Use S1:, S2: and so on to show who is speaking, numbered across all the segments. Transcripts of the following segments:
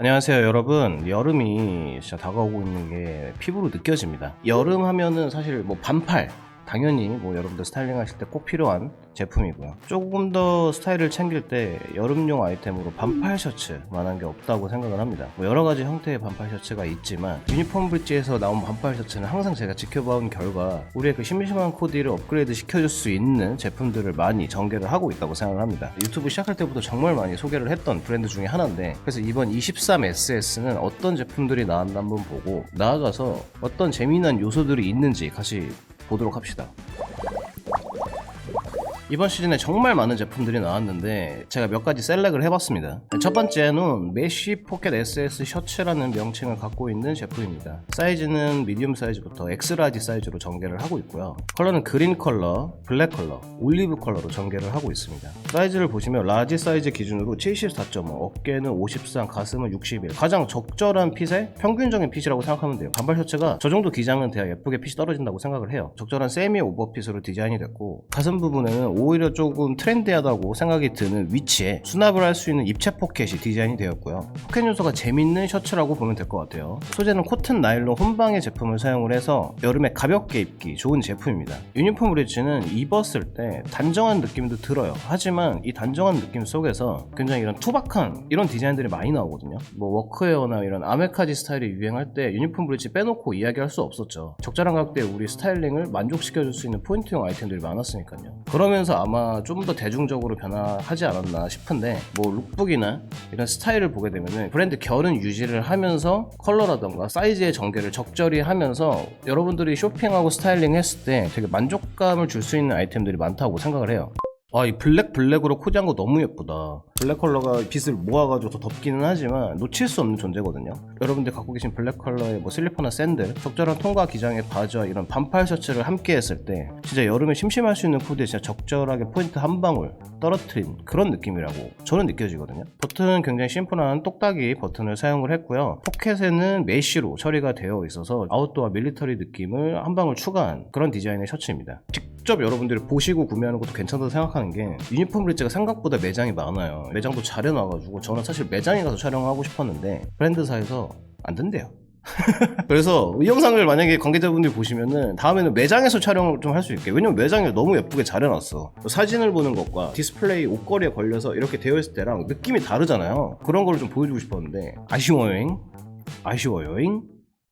S1: 안녕하세요 여러분. 여름이 진짜 다가오고 있는 게 피부로 느껴집니다. 여름 하면은 사실 뭐 반팔 당연히 뭐 여러분들 스타일링 하실 때 꼭 필요한 제품이고요. 조금 더 스타일을 챙길 때 여름용 아이템으로 반팔 셔츠만한 게 없다고 생각을 합니다. 뭐 여러 가지 형태의 반팔 셔츠가 있지만 유니폼 브릿지에서 나온 반팔 셔츠는 항상 제가 지켜봐온 결과 우리의 그 심심한 코디를 업그레이드 시켜줄 수 있는 제품들을 많이 전개를 하고 있다고 생각을 합니다. 유튜브 시작할 때부터 정말 많이 소개를 했던 브랜드 중에 하나인데 그래서 이번 23SS는 어떤 제품들이 나왔나 한번 보고 나아가서 어떤 재미난 요소들이 있는지 같이 보도록 합시다. 이번 시즌에 정말 많은 제품들이 나왔는데 제가 몇 가지 셀렉을 해봤습니다. 첫 번째는 메쉬 포켓 SS 셔츠라는 명칭을 갖고 있는 제품입니다. 사이즈는 미디움 사이즈부터 엑스라지 사이즈로 전개를 하고 있고요. 컬러는 그린 컬러, 블랙 컬러, 올리브 컬러로 전개를 하고 있습니다. 사이즈를 보시면 라지 사이즈 기준으로 74.5, 어깨는 53, 가슴은 61. 가장 적절한 핏의 평균적인 핏이라고 생각하면 돼요. 반발 셔츠가 저 정도 기장은 돼야 예쁘게 핏이 떨어진다고 생각을 해요. 적절한 세미 오버핏으로 디자인이 됐고 가슴 부분에는 오히려 조금 트렌디하다고 생각이 드는 위치에 수납을 할 수 있는 입체 포켓이 디자인이 되었고요. 포켓 요소가 재밌는 셔츠라고 보면 될 것 같아요. 소재는 코튼 나일론 혼방의 제품을 사용을 해서 여름에 가볍게 입기 좋은 제품입니다. 유니폼 브릿지는 입었을 때 단정한 느낌도 들어요. 하지만 이 단정한 느낌 속에서 굉장히 이런 투박한 이런 디자인들이 많이 나오거든요. 뭐 워크웨어나 이런 아메카지 스타일이 유행할 때 유니폼 브릿지 빼놓고 이야기할 수 없었죠. 적절한 가격대에 우리 스타일링을 만족시켜줄 수 있는 포인트용 아이템들이 많았으니까요. 그러면서 아마 좀 더 대중적으로 변화하지 않았나 싶은데 뭐 룩북이나 이런 스타일을 보게 되면은 브랜드 결은 유지를 하면서 컬러라던가 사이즈의 전개를 적절히 하면서 여러분들이 쇼핑하고 스타일링 했을 때 되게 만족감을 줄 수 있는 아이템들이 많다고 생각을 해요. 아, 이 블랙 블랙으로 코디한 거 너무 예쁘다. 블랙 컬러가 빛을 모아가지고 더 덥기는 하지만 놓칠 수 없는 존재거든요. 여러분들 갖고 계신 블랙 컬러의 뭐 슬리퍼나 샌들, 적절한 통과 기장의 바지와 이런 반팔 셔츠를 함께 했을 때 진짜 여름에 심심할 수 있는 코디에 진짜 적절하게 포인트 한 방울 떨어뜨린 그런 느낌이라고 저는 느껴지거든요. 버튼은 굉장히 심플한 똑딱이 버튼을 사용을 했고요. 포켓에는 메쉬로 처리가 되어 있어서 아웃도어 밀리터리 느낌을 한 방울 추가한 그런 디자인의 셔츠입니다. 직접 여러분들이 보시고 구매하는 것도 괜찮다고 생각하는 게 유니폼 브릿지가 생각보다 매장이 많아요. 매장도 잘 해놔가지고 저는 사실 매장에 가서 촬영하고 싶었는데 브랜드사에서 안 된대요. 그래서 이 영상을 만약에 관계자분들이 보시면은 다음에는 매장에서 촬영을 좀 할 수 있게. 왜냐면 매장에 너무 예쁘게 잘 해놨어. 사진을 보는 것과 디스플레이 옷걸이에 걸려서 이렇게 되어 있을 때랑 느낌이 다르잖아요. 그런 걸 좀 보여주고 싶었는데 아쉬워요잉? 아쉬워요잉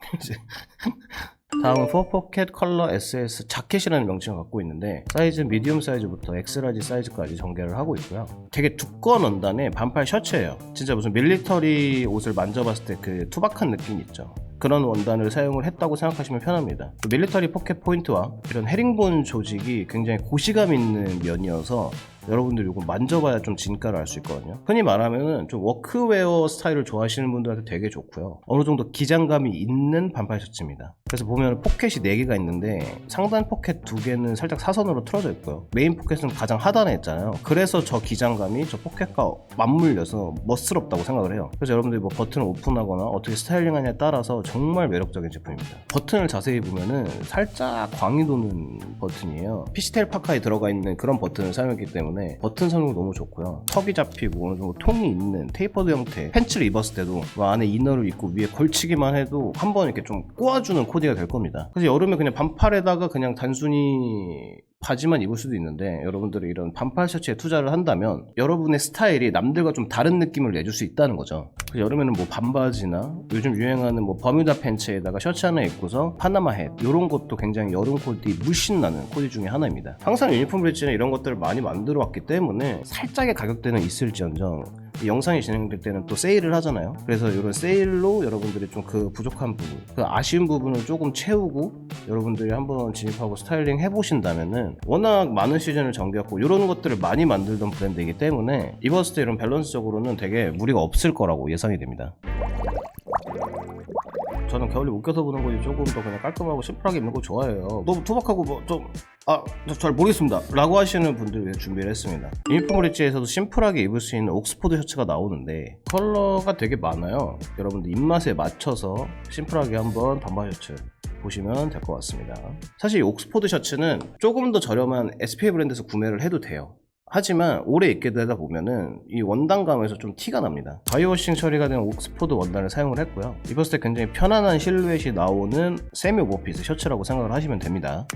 S1: 다음은 포포켓 컬러 SS 자켓이라는 명칭을 갖고 있는데 사이즈는 미디움 사이즈부터 엑스라지 사이즈까지 전개를 하고 있고요. 되게 두꺼운 원단의 반팔 셔츠예요. 진짜 무슨 밀리터리 옷을 만져봤을 때 그 투박한 느낌 있죠. 그런 원단을 사용을 했다고 생각하시면 편합니다. 그 밀리터리 포켓 포인트와 이런 헤링본 조직이 굉장히 고시감 있는 면이어서 여러분들 이거 만져봐야 좀 진가를 알 수 있거든요. 흔히 말하면은 좀 워크웨어 스타일을 좋아하시는 분들한테 되게 좋고요. 어느 정도 기장감이 있는 반팔 셔츠입니다. 그래서 보면 포켓이 4개가 있는데 상단 포켓 2개는 살짝 사선으로 틀어져 있고요. 메인 포켓은 가장 하단에 있잖아요. 그래서 저 기장감이 저 포켓과 맞물려서 멋스럽다고 생각을 해요. 그래서 여러분들이 뭐 버튼을 오픈하거나 어떻게 스타일링하냐에 따라서 정말 매력적인 제품입니다. 버튼을 자세히 보면은 살짝 광이 도는 버튼이에요. 피시텔 파카에 들어가 있는 그런 버튼을 사용했기 때문에 버튼 성능 너무 좋고요. 턱이 잡히고 어느 정도 통이 있는 테이퍼드 형태 팬츠를 입었을 때도 뭐 안에 이너를 입고 위에 걸치기만 해도 한 번 이렇게 좀 꼬아주는 코디가 될 겁니다. 그래서 여름에 그냥 반팔에다가 그냥 단순히 바지만 입을 수도 있는데 여러분들이 이런 반팔 셔츠에 투자를 한다면 여러분의 스타일이 남들과 좀 다른 느낌을 내줄 수 있다는 거죠. 그래서 여름에는 뭐 반바지나 요즘 유행하는 뭐 버뮤다 팬츠에다가 셔츠 하나 입고서 파나마 햇 이런 것도 굉장히 여름 코디 물씬 나는 코디 중에 하나입니다. 항상 유니폼 브릿지나 이런 것들을 많이 만들어 왔기 때문에 살짝의 가격대는 있을지언정 이 영상이 진행될 때는 또 세일을 하잖아요. 그래서 이런 세일로 여러분들이 좀 그 부족한 부분, 그 아쉬운 부분을 조금 채우고 여러분들이 한번 진입하고 스타일링 해보신다면은 워낙 많은 시즌을 정비했고 이런 것들을 많이 만들던 브랜드이기 때문에 입었을 때 이런 밸런스적으로는 되게 무리가 없을 거라고 예상이 됩니다. 저는 겨울에 웃겨서 보는 거지 조금 더 그냥 깔끔하고 심플하게 입는 거 좋아해요. 너무 투박하고 뭐 좀 아, 잘 모르겠습니다. 라고 하시는 분들 위해 준비를 했습니다. 유니폼 브릿지에서도 심플하게 입을 수 있는 옥스포드 셔츠가 나오는데 컬러가 되게 많아요. 여러분들 입맛에 맞춰서 심플하게 한번 반반 셔츠 보시면 될 것 같습니다. 사실 이 옥스포드 셔츠는 조금 더 저렴한 SPA 브랜드에서 구매를 해도 돼요. 하지만 오래 입게 되다 보면은 이 원단감에서 좀 티가 납니다. 바이오워싱 처리가 된 옥스포드 원단을 사용을 했고요. 입었을 때 굉장히 편안한 실루엣이 나오는 세미 오버핏 셔츠라고 생각을 하시면 됩니다.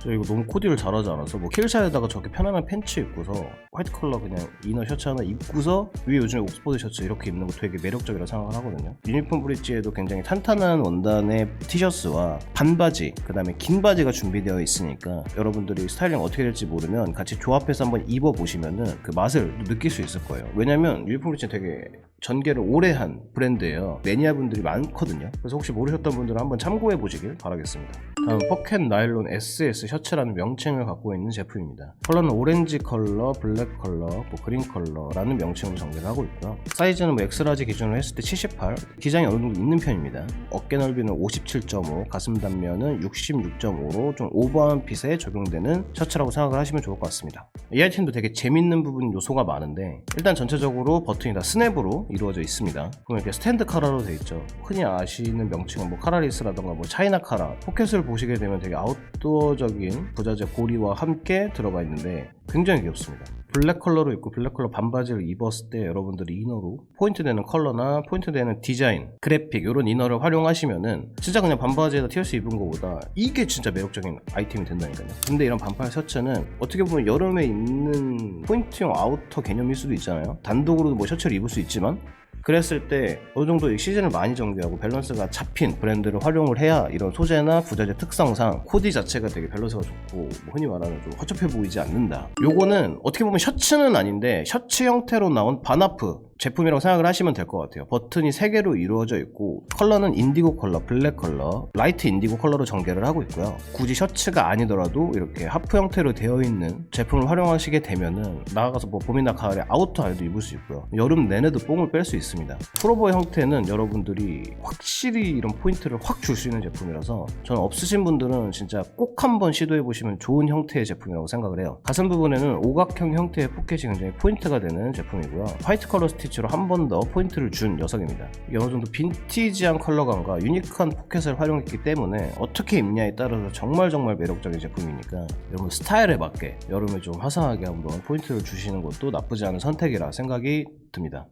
S1: 저 이거 너무 코디를 잘하지 않아서 뭐 킬샷에다가 저렇게 편안한 팬츠 입고서 화이트 컬러 그냥 이너 셔츠 하나 입고서 위에 요즘에 옥스포드 셔츠 이렇게 입는 거 되게 매력적이라 생각을 하거든요. 유니폼 브릿지에도 굉장히 탄탄한 원단의 티셔츠와 반바지 그 다음에 긴 바지가 준비되어 있으니까 여러분들이 스타일링 어떻게 될지 모르면 같이 조합해서 한번 입어보시면은 그 맛을 느낄 수 있을 거예요. 왜냐면 유니폼 브릿지 되게 전개를 오래 한 브랜드예요. 매니아 분들이 많거든요. 그래서 혹시 모르셨던 분들은 한번 참고해 보시길 바라겠습니다. 다음 포켓 나일론 SS 셔츠라는 명칭을 갖고 있는 제품입니다. 컬러는 오렌지 컬러, 블랙 컬러, 뭐 그린 컬러라는 명칭으로 정리를 하고 있고요. 사이즈는 뭐 엑스라지 기준으로 했을 때 78, 기장이 어느 정도 있는 편입니다. 어깨 넓이는 57.5, 가슴 단면은 66.5로 좀 오버한 핏에 적용되는 셔츠라고 생각을 하시면 좋을 것 같습니다. 이 아이템도 되게 재밌는 부분 요소가 많은데 일단 전체적으로 버튼이 다 스냅으로 이루어져 있습니다. 그럼 이렇게 스탠드 카라로 되어 있죠. 흔히 아시는 명칭은 뭐 카라리스라던가 뭐 차이나 카라, 포켓을 보시게 되면 되게 아웃도어적인 부자재 고리와 함께 들어가 있는데 굉장히 귀엽습니다. 블랙 컬러로 입고 블랙 컬러 반바지를 입었을 때 여러분들이 이너로 포인트 되는 컬러나 포인트 되는 디자인, 그래픽 이런 이너를 활용하시면은 진짜 그냥 반바지에다 티셔츠 입은 것보다 이게 진짜 매력적인 아이템이 된다니까요. 근데 이런 반팔 셔츠는 어떻게 보면 여름에 입는 포인트용 아우터 개념일 수도 있잖아요. 단독으로도 뭐 셔츠를 입을 수 있지만 그랬을 때 어느 정도 이 시즌을 많이 정비하고 밸런스가 잡힌 브랜드를 활용을 해야 이런 소재나 부자재 특성상 코디 자체가 되게 밸런스가 좋고 뭐 흔히 말하는 좀 허접해 보이지 않는다. 요거는 어떻게 보면 셔츠는 아닌데 셔츠 형태로 나온 반하프 제품이라고 생각을 하시면 될 것 같아요. 버튼이 3개로 이루어져 있고 컬러는 인디고 컬러, 블랙 컬러, 라이트 인디고 컬러로 전개를 하고 있고요. 굳이 셔츠가 아니더라도 이렇게 하프 형태로 되어 있는 제품을 활용하시게 되면은 나아가서 뭐 봄이나 가을에 아우터 안에도 입을 수 있고요. 여름 내내도 뽕을 뺄 수 있습니다. 프로버 형태는 여러분들이 확실히 이런 포인트를 확 줄 수 있는 제품이라서 저는 없으신 분들은 진짜 꼭 한번 시도해 보시면 좋은 형태의 제품이라고 생각을 해요. 가슴 부분에는 오각형 형태의 포켓이 굉장히 포인트가 되는 제품이고요. 화이트 컬러 스티 치로 한 번 더 포인트를 준 녀석입니다. 어느 정도 빈티지한 컬러감과 유니크한 포켓을 활용했기 때문에 어떻게 입냐에 따라서 정말 정말 매력적인 제품이니까 여러분 스타일에 맞게 여름에 좀 화사하게 한번 포인트를 주시는 것도 나쁘지 않은 선택이라 생각이 듭니다.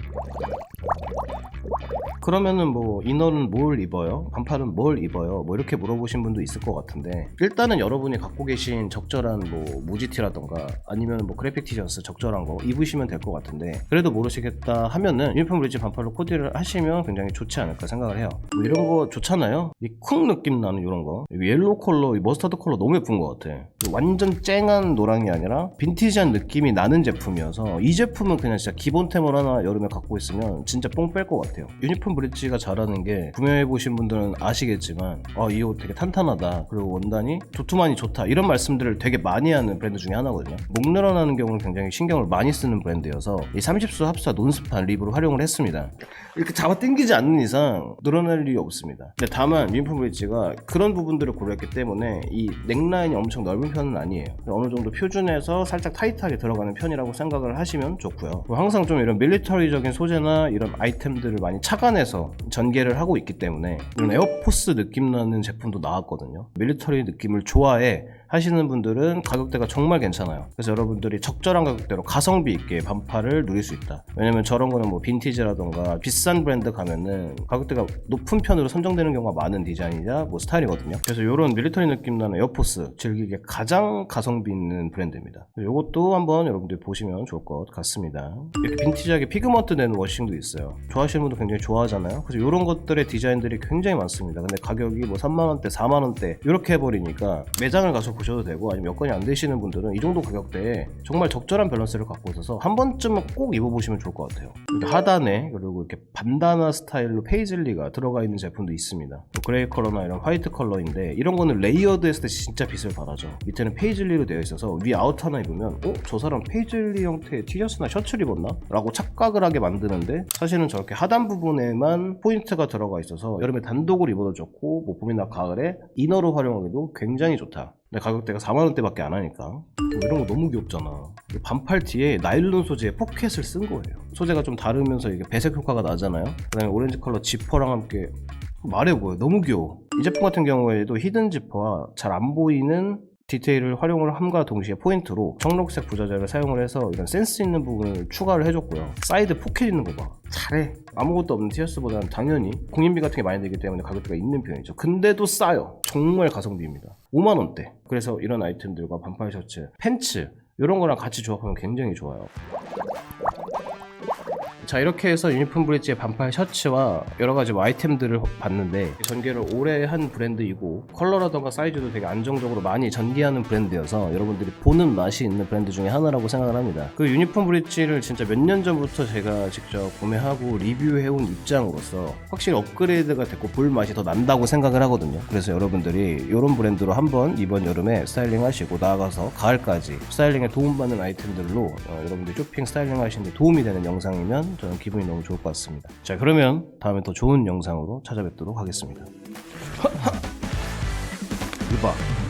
S1: 그러면은 뭐 이너는 뭘 입어요? 반팔은 뭘 입어요? 뭐 이렇게 물어보신 분도 있을 것 같은데 일단은 여러분이 갖고 계신 적절한 뭐 무지티라던가 아니면 뭐 그래픽 티셔츠 적절한 거 입으시면 될 것 같은데 그래도 모르시겠다 하면은 유니폼 브리지 반팔로 코디를 하시면 굉장히 좋지 않을까 생각을 해요. 뭐 이런 거 좋잖아요. 이 쿵 느낌 나는 이런 거. 이 옐로우 컬러, 이 머스타드 컬러 너무 예쁜 것 같아. 완전 쨍한 노랑이 아니라 빈티지한 느낌이 나는 제품이어서 이 제품은 그냥 진짜 기본템을 하나 여름에 갖고 있으면 진짜 뽕 뺄 것 같아요. 유니폼 브릿지가 잘하는 게 구매해 보신 분들은 아시겠지만 아 이 옷 되게 탄탄하다 그리고 원단이 도톰하니 좋다 이런 말씀들을 되게 많이 하는 브랜드 중에 하나거든요. 목 늘어나는 경우는 굉장히 신경을 많이 쓰는 브랜드여서 이 30수 합사 논스판 립으로 활용을 했습니다. 이렇게 잡아 당기지 않는 이상 늘어날 일이 없습니다. 근데 다만 유니폼 브릿지가 그런 부분들을 고려했기 때문에 이 넥라인이 엄청 넓은 편은 아니에요. 어느 정도 표준에서 살짝 타이트하게 들어가는 편이라고 생각을 하시면 좋고요. 항상 좀 이런 밀리터리적인 소재나 이런 아이템들을 많이 착안해서 전개를 하고 있기 때문에 이런 에어포스 느낌 나는 제품도 나왔거든요. 밀리터리 느낌을 좋아해 하시는 분들은 가격대가 정말 괜찮아요. 그래서 여러분들이 적절한 가격대로 가성비 있게 반팔을 누릴 수 있다. 왜냐면 저런 거는 뭐 빈티지라던가 비싼 브랜드 가면은 가격대가 높은 편으로 선정되는 경우가 많은 디자인이자 뭐 스타일이거든요. 그래서 이런 밀리터리 느낌 나는 에어포스 즐기기에 가장 가성비 있는 브랜드입니다. 이것도 한번 여러분들이 보시면 좋을 것 같습니다. 이렇게 빈티지하게 피그먼트 된 워싱도 있어요. 좋아하시는 분도 굉장히 좋아하잖아요. 그래서 이런 것들의 디자인들이 굉장히 많습니다. 근데 가격이 뭐 3만 원대, 4만 원대 이렇게 해버리니까 매장을 가서 보셔도 되고 아니면 여건이 안 되시는 분들은 이 정도 가격대에 정말 적절한 밸런스를 갖고 있어서 한 번쯤은 꼭 입어보시면 좋을 것 같아요. 하단에 그리고 이렇게 반다나 스타일로 페이즐리가 들어가 있는 제품도 있습니다. 뭐 그레이 컬러나 이런 화이트 컬러인데 이런 거는 레이어드 했을 때 진짜 빛을 발하죠. 밑에는 페이즐리로 되어 있어서 위 아웃 하나 입으면 어? 저 사람 페이즐리 형태의 티셔츠나 셔츠를 입었나? 라고 착각을 하게 만드는데 사실은 저렇게 하단 부분에만 포인트가 들어가 있어서 여름에 단독으로 입어도 좋고 뭐 봄이나 가을에 이너로 활용하기도 굉장히 좋다. 근데 가격대가 4만원대밖에 안 하니까. 뭐 이런 거 너무 귀엽잖아. 이 반팔 뒤에 나일론 소재의 포켓을 쓴 거예요. 소재가 좀 다르면서 이게 배색 효과가 나잖아요. 그 다음에 오렌지 컬러 지퍼랑 함께 말해 보여 너무 귀여워. 이 제품 같은 경우에도 히든 지퍼와 잘 안 보이는 디테일을 활용을 함과 동시에 포인트로 청록색 부자재를 사용을 해서 이런 센스 있는 부분을 추가를 해줬고요. 사이드 포켓 있는 거 봐. 잘해. 아무것도 없는 티어스보다는 당연히 공인비 같은 게 많이 들기 때문에 가격대가 있는 편이죠. 근데도 싸요. 정말 가성비입니다. 5만 원대. 그래서 이런 아이템들과 반팔 셔츠, 팬츠 이런 거랑 같이 조합하면 굉장히 좋아요. 자 이렇게 해서 유니폼 브릿지의 반팔 셔츠와 여러 가지 뭐 아이템들을 봤는데 전개를 오래 한 브랜드이고 컬러라던가 사이즈도 되게 안정적으로 많이 전개하는 브랜드여서 여러분들이 보는 맛이 있는 브랜드 중에 하나라고 생각을 합니다. 그 유니폼 브릿지를 진짜 몇 년 전부터 제가 직접 구매하고 리뷰해온 입장으로서 확실히 업그레이드가 됐고 볼 맛이 더 난다고 생각을 하거든요. 그래서 여러분들이 이런 브랜드로 한번 이번 여름에 스타일링 하시고 나아가서 가을까지 스타일링에 도움받는 아이템들로 어, 여러분들 쇼핑 스타일링 하시는데 도움이 되는 영상이면 저는 기분이 너무 좋을 것 같습니다. 자 그러면 다음에 더 좋은 영상으로 찾아뵙도록 하겠습니다. 이봐